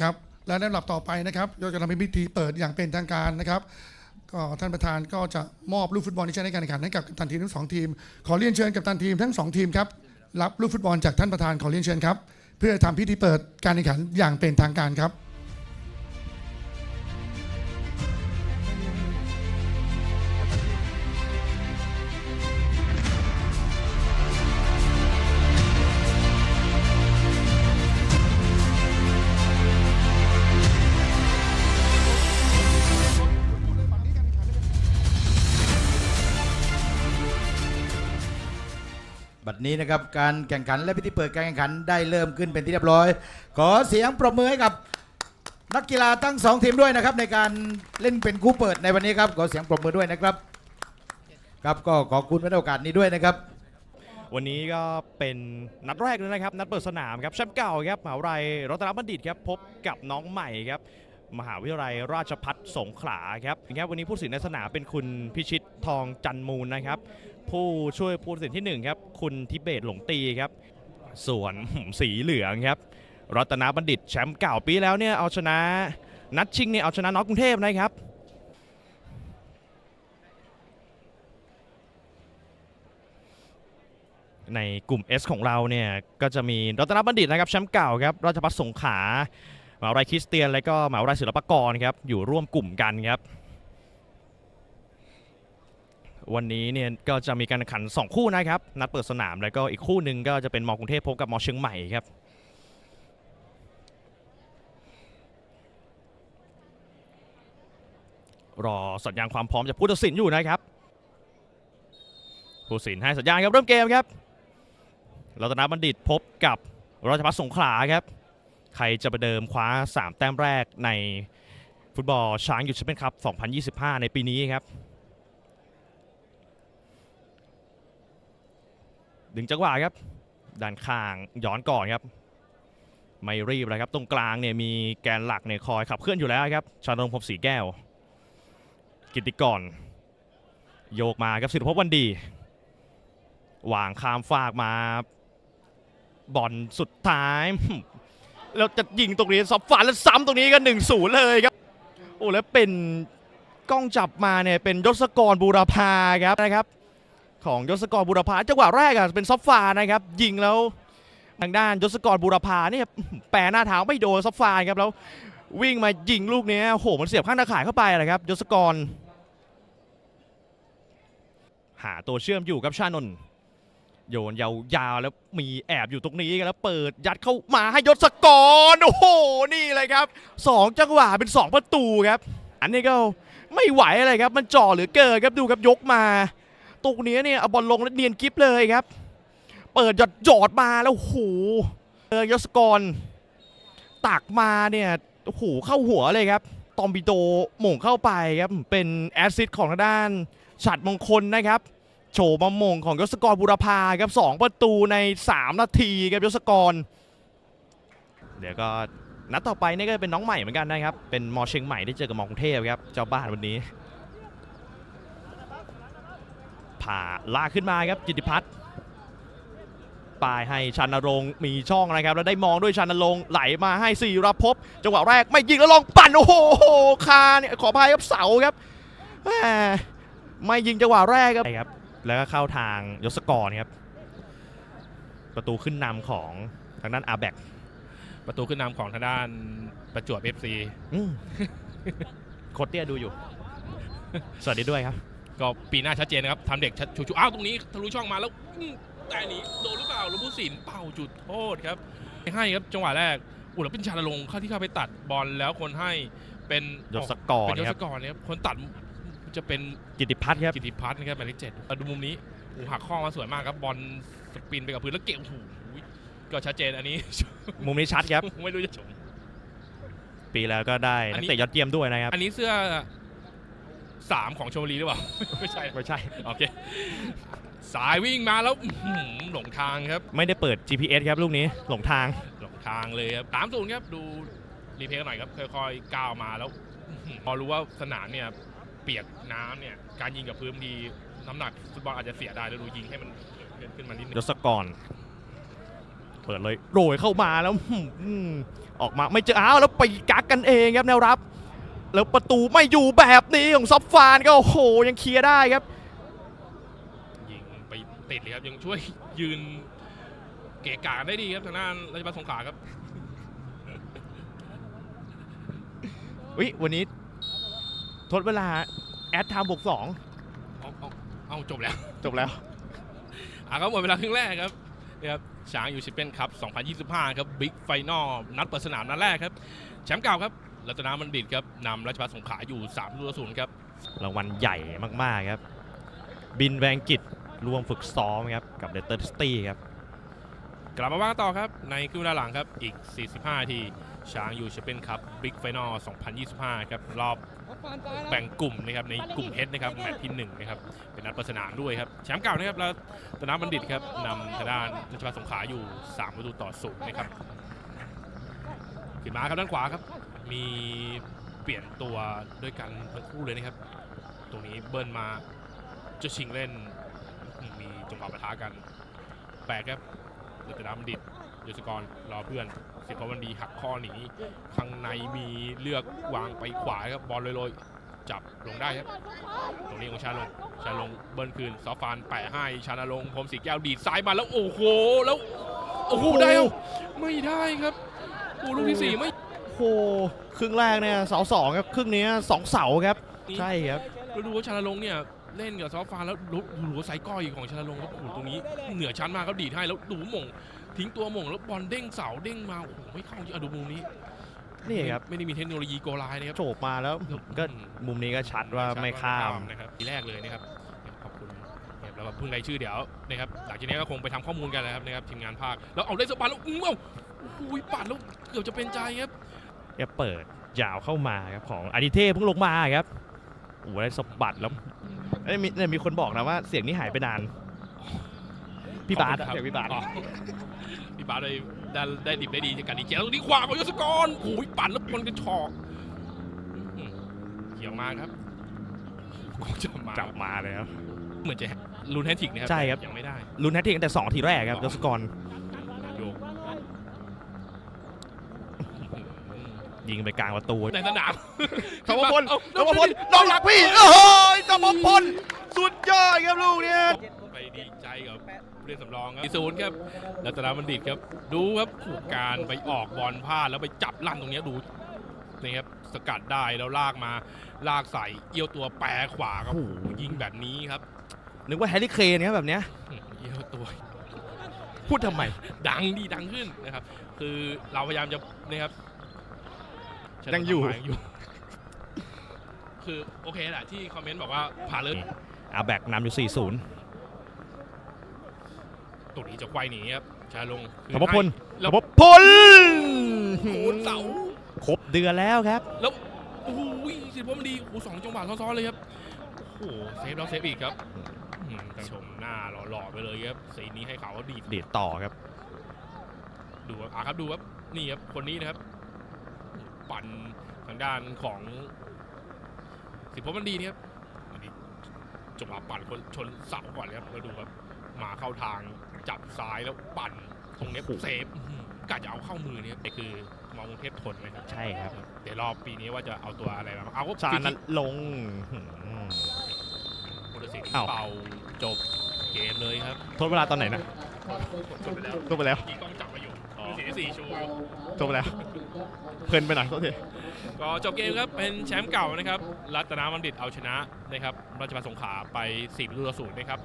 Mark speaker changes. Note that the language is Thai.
Speaker 1: ครับและในลำดับต่อไปนะครับเราจะทำเป็นพิธีเปิดอย่างเป็นทางการนะครับก็ท่านประธานก็จะมอบลูกฟุตบอลที่ใช้ในการแข่งขันให้กับกัปตันทีมทั้งสองทีม ขอเรียนเชิญกัปตันทีมทั้งสองทีมครับรับลูกฟุตบอลจากท่านประธานขอเรียนเชิญครับ เพื่อทำพิธีเปิดการแข่งขันอย่างเป็นทางการครับ
Speaker 2: บัดนี้นะครับการแข่งขันและพิธีเปิดการแข่งขันได้เริ่มขึ้นเป็นที่เรียบร้อย ขอเสียงปรบมือให้กับนักกีฬาทั้งสองทีมด้วยนะครับ ในการเล่นเป็นคู่เปิดในวันนี้ครับขอเสียงปรบมือด้วยนะครับครับก็ขอบคุณในโอกาสนี้ด้วยนะครับ
Speaker 3: วันนี้ก็เป็นนัดแรกเลยนะครับ นัดเปิดสนามครับแชมป์เก่าครับมหาวิทยาลัยรัตนบัณฑิตครับพบกับน้องใหม่ครับมหาวิทยาลัยราชพัฒสงขลาครับครับวันนี้ผู้สินในสนามเป็นคุณพิชิตทองจันมูลนะครับ ผู้ช่วยผู้ตัดสินที่หนึ่งครับ คุณทิเบตหลงตีครับ ส่วนสีเหลืองครับ รัตนบัณฑิตแชมป์เก่าปีแล้วเนี่ยเอาชนะ นัดชิงเนี่ยเอาชนะน้องกรุงเทพนะครับในกลุ่ม S ของเราเนี่ยก็จะมีรัตนบัณฑิตนะครับแชมป์เก่าครับราชพัฒสงขลามหาวิทยาลัยคริสเตียน และก็มหาวิทยาลัยศิลปากรครับอยู่ร่วมกลุ่มกันครับ วันนี้เนี่ยก็จะมีการแข่งขัน 2 คู่นะครับ นัดเปิดสนามแล้วก็อีกคู่หนึ่งก็จะเป็นมอกรุงเทพพบกับมอเชียงใหม่ครับรอสัญญาณความพร้อมจากผู้ตัดสินอยู่นะครับ ผู้ตัดสินให้สัญญาณครับเริ่มเกมครับรัตนบัณฑิตพบกับราชพัฒสงขลาครับ ใครจะประเดิมคว้า 3 แต้มแรกในฟุตบอลช้างยูแชมเปี้ยนคัพ 2025 ในปีนี้ครับ ดึงจังหวะครับด้านข้างย้อนก่อนครับ ไม่รีบเลยครับ ตรงกลางเนี่ยมีแกนหลักเนี่ยคอยขับเคลื่อนอยู่แล้วครับ ชานงพรหมศรีแก้ว กิติกรโยกมาครับสิทธิภพวันดีวางข้ามฟากมา บอลสุดท้ายแล้วจะยิงตรงนี้ซับฝันแล้วซ้ำตรงนี้ก็1นศูนย์เลยครับโอ้แล้วเป็นกล้องจับมาเนี่ยเป็นยศกรบูรพาครับนะครับ ของยศกรบูรพาจังหวะแรกอะเป็นซับฟานะครับ ยิงแล้วทางด้านยศกรบูรพาเนี่ยแปรหน้าเท้าไม่โดนซับฟาครับแล้ววิ่งมายิงลูกนี้โอ้โหมันเสียบข้างตาข่ายเข้าไปเลยครับยศกร หาตัวเชื่อมอยู่กับชานนโยนยาวๆแล้วมีแอบอยู่ตรงนี้แล้วเปิดยัดเข้ามาให้ยศกรโอ้โหนี่เลยครับสองจังหวะเป็นสองประตูครับ อันนี้ก็ไม่ไหวอะไรครับ มันจ่อเหลือเกินครับดูครับยกมา ตรงนี้เนี่ยเอาบอลลงแล้วเนียนกิฟเลยครับ เปิดหยอดจอดมาแล้วโอ้โหเออยศกรตักมาเนี่ยโอ้โหเข้าหัวเลยครับ ตอมบิโดหม่งเข้าไปครับ เป็นแอสซิสของทางด้านฉัดมงคลนะครับ โฉมมงของยศกรบุรพาครับสองประตูใน 3 นาทีครับยศกร เดี๋ยวก็นัดต่อไปนี่ก็เป็นน้องใหม่เหมือนกันนะครับ เป็นมอเชียงใหม่ที่เจอกับมอกรุงเทพครับ เจ้าบ้านวันนี้ ผ่าลากขึ้นมาครับจิตติพัฒน์ปลายให้ชันนรงค์มีช่องนะครับ แล้วได้มองด้วยชันนรงค์ไหลมาให้สี่รับพบจังหวะแรกไม่ยิงแล้วลองปั่นโอ้โหคาเนี่ยขอพายครับเสาครับแหม่ไม่ยิงจังหวะแรกครับครับ แล้วก็เข้าทางยศกรครับ ประตูขึ้นนำของทางด้านอาแบก
Speaker 4: ประตูขึ้นนำของทางด้านประจวบ FC
Speaker 3: อืมโคตรเตี้ยดูอยู่ สวัสดีด้วยครับ
Speaker 4: ก็ปีหน้าชัดเจนนะครับทำเด็กชัดชูชูอ้าวตรงนี้ทะลุช่องมาแล้วอื้อแต่หนี้โดนหรือเปล่าแล้วผู้สินเป่าจุดโทษครับให้ครับจังหวะแรกอุยแล้วเป็นชาลลงค์เข้าที่เข้าไปตัดบอลแล้วคนให้เป็น
Speaker 3: ยศกร
Speaker 4: เป็นย
Speaker 3: ค
Speaker 4: ศ
Speaker 3: รับ
Speaker 4: กรนะครับคนตัดจะเป็น
Speaker 3: กิติพัฒน์ครับ
Speaker 4: กิติพัฒน์นะครับหมายเลขเจ็ดมาดูมุมนี้โอ้โหหักข้อมาสวยมากครับบอลสปินไปกับพื้นแล้วเก่งโอ้โหก็ชัดเจนอันนี้
Speaker 3: มุมนี้ชัดครับ
Speaker 4: ไม่รู้จะชม
Speaker 3: ปีแล้วก็ได้
Speaker 4: อั
Speaker 3: นั
Speaker 4: น
Speaker 3: ก
Speaker 4: นี้
Speaker 3: เตะยอดเยี่ยมด้วยนะครับ
Speaker 4: อันนี้เสื้อ สามของชมบุรีหรือเปล่า ไม่ใช่
Speaker 3: ไม่ใช่
Speaker 4: โอเค สายวิ่งมาแล้วอื้อหือหลงทางครับ
Speaker 3: ไม่ได้เปิด GPS ครับลูกนี้หลงทาง
Speaker 4: หลงทางเลยครับสามศูนย์ครับ ดูรีเพลย์กันหน่อยครับ ค่อยๆก้าวมาแล้วอื้อหือพอรู้ว่าสนามเนี่ยเปียกน้ำเนี่ย การยิงกับพื้นบางทีน้ำหนักฟุตบอลอาจจะเสียได้แล้วดูยิงให้มันขึ้นมานิดนึง
Speaker 3: ยศกร เปิดเลยโรยเข้ามาแล้วอืมออกมาไม่เจออ้าวแล้วไปกักกันเองครับแนวรับ แล้วประตูไม่อยู่แบบนี้ของซับฟานก็โอ้โหยังเคลียร์ได้ครับ
Speaker 4: ยิงไปติดเลยครับยังช่วยยืนเกะกะได้ดีครับทางด้านราชบัณฑสงขลาครับ
Speaker 3: วิวันนี้ ทดเวลา แอดไทม์บวกสอง
Speaker 4: เอาเอาเอาจบแล้ว
Speaker 3: จบแล้ว
Speaker 4: อะครับหมดเวลาครึ่งแรกครับนะครับช้างยูชิเป้นครับ 2025 ครับบิ๊กไฟนอลนัดเปิดสนามนัดแรกครับ แชมป์เก่าครับ รัตนาบัณฑิตครับนำราชบัณฑสงขลาอยู่3ลูกศูนย์ครับ
Speaker 3: รางวัลใหญ่มากๆครับ บินแวงกิจรวมฝึกซ้อมครับกับเดตเตอร์สตี้ครับ
Speaker 4: กลับมาว่ากันต่อครับ ในครึ่งเวลาหลังครับอีก 45 นาที ช้างยูชิเป้นครับบิ๊กไฟนอล 2025 ครับ รอบแบ่งกลุ่มนะครับในกลุ่มเฮดนะครับแมตช์ที่หนึ่งนะครับ เป็นนัดเปิดสนามด้วยครับ แชมป์เก่านะครับรัตนาบัณฑิตครับนำทางด้านราชบัณฑสงขลาอยู่ 3 ประตูต่อศูนย์นะครับ ขึ้นมาครับด้านขวาครับ มีเปลี่ยนตัวด้วยกันทั้งคู่เลยนะครับ ตรงนี้เบิร์นมาจะชิงเล่น มีจังหวะปะทะกันแปลกครับเดตนาบัณฑิตยศกรรอเพื่อนเสียพวันดีหักข้อหนีข้างในมีเลือกวางไปขวาครับบอลลอยๆ จับลงได้ครับ ตรงนี้ของชาลงชาลงเบิร์นคืนซอฟฟานแปะให้ชานาลงพรมสีแก้วดีดซ้ายมาแล้วโอ้โหแล้วโอ้โหได้ไม่ได้ครับ โอ้ลูกที่สี่ไม่
Speaker 3: โอ้โหครึ่งแรกเนี่ยเสาสองครับครึ่งนี้สองเสาครับใช่ครับ
Speaker 4: เราดูว่าชาลาลงเนี่ยเล่นกับซอฟฟานแล้วดูดูว่าไซก้อยของชาลาลงครับโอ้โหตรงนี้เหนือชั้นมากเขาดีดให้แล้วดูหม่ง ทิ้งตัวหม่งแล้วบอลเด้งเสาเด้งมาโอ้โหไม่เข้าจริงอะดูมุมนี้
Speaker 3: นี่ครับ
Speaker 4: ไม่ได้มีเทคโนโลยีโกลายนะครับ
Speaker 3: โฉบมาแล้วก็มุมนี้ก็ชัดว่าไม่ข้าม
Speaker 4: นะครับทีแรกเลยนะครับขอบคุณ นะครับแล้วก็เพิ่งรายชื่อเดี๋ยวนะครับหลังจากนี้ก็คงไปทำข้อมูลกันนะครับนะครับทีมงานภาคแล้วเอาได้สปันแล้วอื้อเอ้าโอ้โหปัดแล้วเกือบจะเป็นใจครับ
Speaker 3: แกเปิดยาวเข้ามาครับของอาดิเทพเพิ่งลงมาครับโอ้โหได้สะบัดแล้วเอ้ยมีเนี่ยมีคนบอกนะว่าเสียงนี้หายไปนาน พี่บาส
Speaker 4: ขอบคุณครั
Speaker 3: เสียงพี่บาส
Speaker 4: อ๋อพี่บาสได้ได้ได้ดิบได้ดีจากการดีเจแล้วตรงนี้ขวาของยศกรโอ้ยปั่นแล้วบอลกระชอกอื้อเขียวมาครับก็จะมา
Speaker 3: จับมาเลยครับ
Speaker 4: เหมือนจะ ลุ้นแฮตทริกนะครับ
Speaker 3: ใช่ครับ
Speaker 4: ยังไม่ได้
Speaker 3: ลุ้นแฮตทริกตั้งแต่สองทีแรกครับยศกร
Speaker 4: โยก
Speaker 3: ยิงไปกลางประตู
Speaker 4: ในสนาม
Speaker 3: ธรรมพล
Speaker 4: เอ้า
Speaker 3: ธรรมพลนอกหลักพี่โอ้โหธรรมพลสุดยอดครับลูกเนี้ย
Speaker 4: ไปดีใจกับผู้เล่นสำรองครับศูนย์ครับรัตนาบัณฑิตครับ ดูครับผูกการไปออกบอลพลาดแล้วไปจับลั่นตรงเนี้ยดูนี่ครับสกัดได้แล้วลากมาลากใส่เอี้ยวตัวแปรขวาครับ
Speaker 3: โอ้โห
Speaker 4: ยิงแบบนี้ครับ
Speaker 3: นึกว่าแฮร์รี่เคนครับแบบเนี้ย
Speaker 4: อืมเอี้ยวตัว
Speaker 3: พูดทำไม
Speaker 4: ดังดีดังขึ้นนะครับ คือเราพยายามจะนะครับ
Speaker 3: ยังอยู่
Speaker 4: ยังอยู่คือโอเคแหละที่คอมเมนต์บอกว่าผ่านเลย
Speaker 3: อาแบกนำอยู่ 4-0
Speaker 4: ตรงนี้จะไขว้หนีครับชาลงคืน
Speaker 3: ธรรมพล
Speaker 4: ให้
Speaker 3: ธ
Speaker 4: แล้ว
Speaker 3: รรมพล
Speaker 4: โขนเสา
Speaker 3: ครบเดือนแล้วครับ
Speaker 4: แล้วโอ้โหสิบมันดีโอ้โหสองจังหวะซ้อนๆเลยครับ โอ้โหเซฟแล้วเซฟอีกครับอืม ชมหน้าหล่อๆไปเลยครับสีนี้ให้เขาดีด
Speaker 3: ดีดต่อครับ
Speaker 4: ดูครับอะครับดูครับนี่ครับคนนี้นะครับ ปั่นทางด้านของ สิบพมันดีเนี่ยครับอันนี้จังหวะปั่นคนชนเสาก่อนเลยครับแล้วดูครับมาเข้าทางจับซ้ายแล้วปั่นตรงเนี้ย
Speaker 3: โอ้โห
Speaker 4: เซฟอื้อหือกะจะเอาเข้ามือเนี่ยแต่คือมองกรุงเทพทนนะครับ
Speaker 3: ใช่ครับ
Speaker 4: เดี๋ยวรอบปีนี้ว่าจะเอาตัวอะไรมาเอาก็
Speaker 3: ชา
Speaker 4: ฟรี
Speaker 3: นั้
Speaker 4: คิ
Speaker 3: น
Speaker 4: ก
Speaker 3: ลงหืม
Speaker 4: พุทธศิลป์
Speaker 3: อ้าว
Speaker 4: เป่า จบเกมเลยครับ
Speaker 3: ทดเวลาตอนไหนนะ
Speaker 4: จบไปแล้ว
Speaker 3: ทดไปแล้ว
Speaker 4: ยิงต้องจับมาอยู่
Speaker 3: อ๋อ
Speaker 4: สีสี่ชูอยู่
Speaker 3: ทดไปแล้ว เพลินไปหน่อยโทษที
Speaker 4: ก็จบเกมครับเป็นแชมป์เก่านะครับรัตนาบัณฑิตเอาชนะนะครับราชบัณฑสงขลาไป4ประตูต่อศูนย์นะครับ